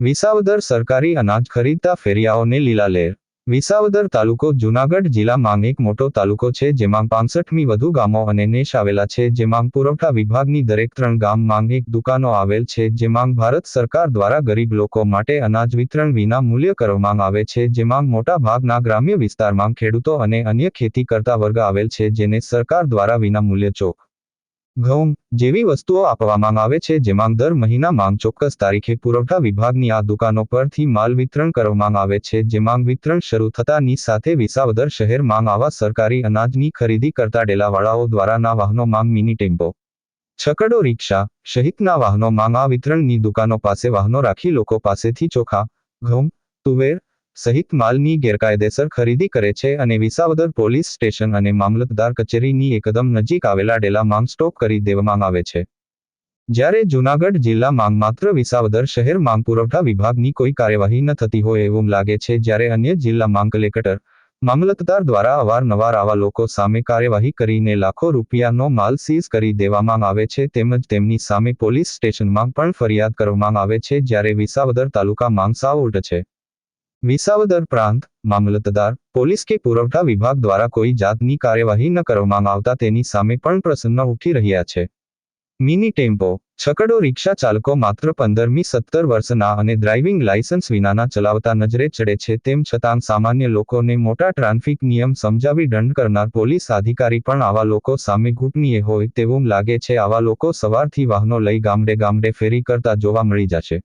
વિસાવદર સરકારી અનાજ ખરીદતા ફેરિયાઓને લીલા લહેર વિસાવદર તાલુકો જૂનાગઢ જિલ્લામાં એક મોટો તાલુકો છે જેમાં પાંસઠમી વધુ ગામો અને નેશ આવેલા છે જેમાં પુરવઠા વિભાગની દરેક ત્રણ ગામમાં એક દુકાનો આવેલ છે જેમાં ભારત સરકાર દ્વારા ગરીબ લોકો માટે અનાજ વિતરણ વિના મૂલ્ય કરવામાં આવે છે જેમાં મોટા ભાગના ગ્રામ્ય વિસ્તારમાં ખેડૂતો અને અન્ય ખેતી કરતા વર્ગ આવેલ છે જેને સરકાર દ્વારા વિના મૂલ્ય ચોક ઘઉં જેવી વસ્તુઓ આપવામાં આવે છે, જેમાં દર મહિનામાં ચોક્કસ તારીખે પુરવઠા વિભાગની આ દુકાનો પરથી માલ વિતરણ કરવામાં આવે છે જેમાં વિતરણ શરૂ થતાની સાથે વિસાવદર શહેરમાં આવા સરકારી અનાજની ખરીદી કરતા ડેલાવાળાઓ દ્વારાના વાહનોમાં મિની ટેમ્પો. છકડો રિક્ષા સહિતના વાહનોમાં આ વિતરણની દુકાનો પાસે વાહનો રાખી લોકો પાસેથી ચોખા, ઘઉં, તુવેર સહિત માલની ગેરકાયદેસર ખરીદી કરે છે અને વિસાવદર પોલીસ સ્ટેશન અને મામલતદાર કચેરીની એકદમ નજીક આવેલા ડેલામાં સ્ટોક કરી દેવામાં આવે છે. જ્યારે જૂનાગઢ જિલ્લામાં માત્ર વિસાવદર શહેરમાં પુરવઠા વિભાગની કોઈ કાર્યવાહી ન થતી હોય એવું લાગે છે જ્યારે અન્ય જિલ્લા માંગ કલેક્ટર, મામલતદાર દ્વારા અવારનવાર આવા લોકો સામે કાર્યવાહી કરીને લાખો રૂપિયાનો માલ સીઝ કરી દેવામાં આવે છે તેમજ તેમની સામે પોલીસ સ્ટેશનમાં પણ ફરિયાદ કરવામાં આવે છે જ્યારે વિસાવદર તાલુકામાં સાવ ઉલટ છે. વિસાવદર પ્રાંત, મામલતદાર પોલીસ કે પુરવઠા વિભાગ દ્વારા કોઈ જાતની કાર્યવાહી ન કરવામાં આવતા તેની સામે પણ પ્રસન્ન ઉઠી રહ્યા છે. મિની ટેમ્પો, છકડો રિક્ષા ચાલકો માત્ર પંદરમી સત્તર વર્ષના અને ડ્રાઇવિંગ લાયસન્સ વિનાના ચલાવતા નજરે ચડે છે તેમ છતાં સામાન્ય લોકોને મોટા ટ્રાફિક નિયમ સમજાવી દંડ કરનાર પોલીસ અધિકારી પણ આવા લોકો સામે ઘૂંટનીએ હોય તેવું લાગે છે. આવા લોકો સવારથી વાહનો લઈ ગામડે ગામડે ફેરી કરતા જોવા મળી જશે